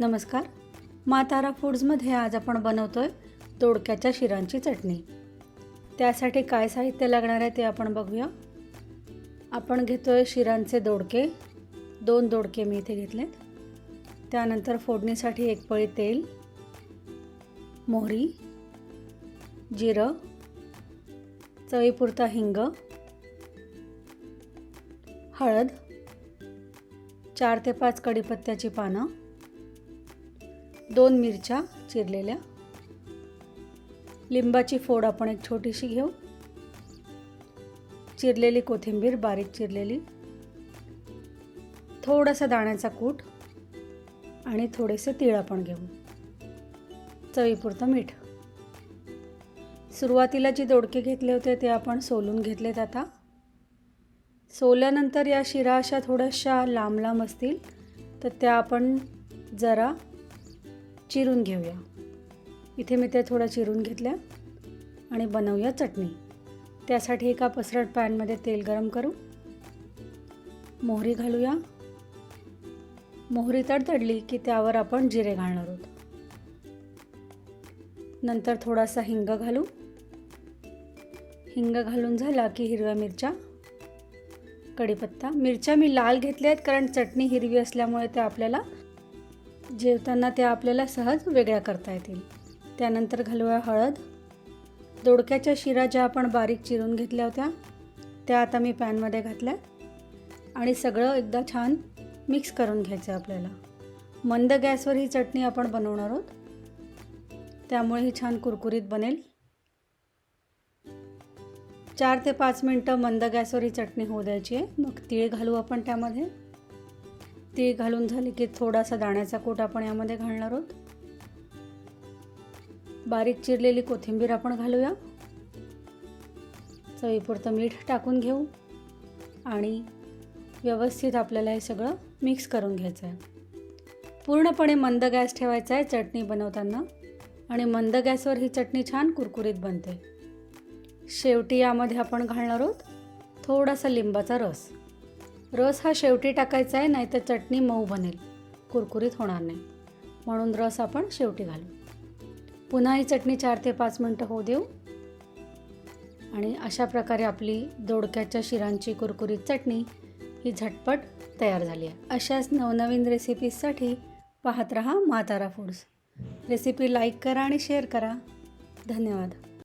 नमस्कार. मातारा फूड्समध्ये आज आपण बनवतो आहे दोडक्याच्या शिरांची चटणी. त्यासाठी काय साहित्य लागणार आहे ते आपण बघूया. आपण घेतो आहे शिरांचे दोडके. दोन दोडके मी इथे घेतलेत. त्यानंतर फोडणीसाठी एक पळी तेल मोहरी जिरं चवीपुरता हिंग हळद चार ते पाच कडीपत्त्याची पानं दोन मिरच्या चिरलेल्या. लिंबाची फोड आपण एक छोटीशी घेऊ. चिरलेली कोथिंबीर बारीक चिरलेली. थोडासा दाण्याचा कूट आणि थोडेसे तीळ आपण घेऊ. चवीपुरतं मीठ. सुरुवातीला जी दोडके घेतले होते ते आपण सोलून घेतलेत आता. सोल्यानंतर या शिरा अशा थोड्याशा लांब लांब असतील तर त्या आपण जरा चिरून घेऊया. इथे मी ते थोडं चिरून घेतल्या आणि बनवूया चटणी. त्यासाठी एका पसरट पॅनमध्ये तेल गरम करू. मोहरी घालूया. मोहरी तडतडली की त्यावर आपण जिरे घालणार आहोत. नंतर थोडासा हिंग घालू. हिंग घालून झाला की हिरव्या मिरच्या कढीपत्ता. मिरच्या मी लाल घेतल्या आहेत कारण चटणी हिरवी असल्यामुळे त्या आपल्याला जेवताना त्या आपल्याला सहज वेगळ्या करता येतील. त्यानंतर घालूया हळद दोडक्याच्या शिरा ज्या आपण बारीक चिरून घेतल्या होत्या त्या आता मी पॅनमध्ये घातल्या आणि सगळं एकदा छान मिक्स करून घ्यायचं आहे आपल्याला. मंद गॅसवर ही चटणी आपण बनवणार आहोत. त्यामुळे ही छान कुरकुरीत बनेल. चार ते पाच मिनटं मंद गॅसवर ही चटणी होऊ द्यायची आहे. मग तीळ घालू आपण त्यामध्ये. ते घालून झाली की थोडासा दाण्याचा कूट आपण यामध्ये घालणार आहोत. बारीक चिरलेली कोथिंबीर आपण घालूया. चवीपुरतं मीठ टाकून घेऊ आणि व्यवस्थित आपल्याला हे सगळं मिक्स करून घ्यायचं आहे. पूर्णपणे मंद गॅस ठेवायचा आहे चटणी बनवताना आणि मंद गॅसवर ही चटणी छान कुरकुरीत बनते. शेवटी यामध्ये आपण घालणार आहोत थोडासा लिंबाचा रस. रस हा शेवटी टाकायचा आहे नाही तर चटणी मऊ बनेल. कुरकुरीत होणार नाही. म्हणून रस आपण शेवटी घालू. पुन्हा ही चटणी चार ते पाच मिनटं होऊ देऊ. आणि अशा प्रकारे आपली दोडक्याच्या शिरांची कुरकुरीत चटणी ही झटपट तयार झाली आहे. अशाच नवनवीन रेसिपीजसाठी पाहत रहा म्हातारा फूड्स रेसिपी लाईक करा आणि शेअर करा. धन्यवाद.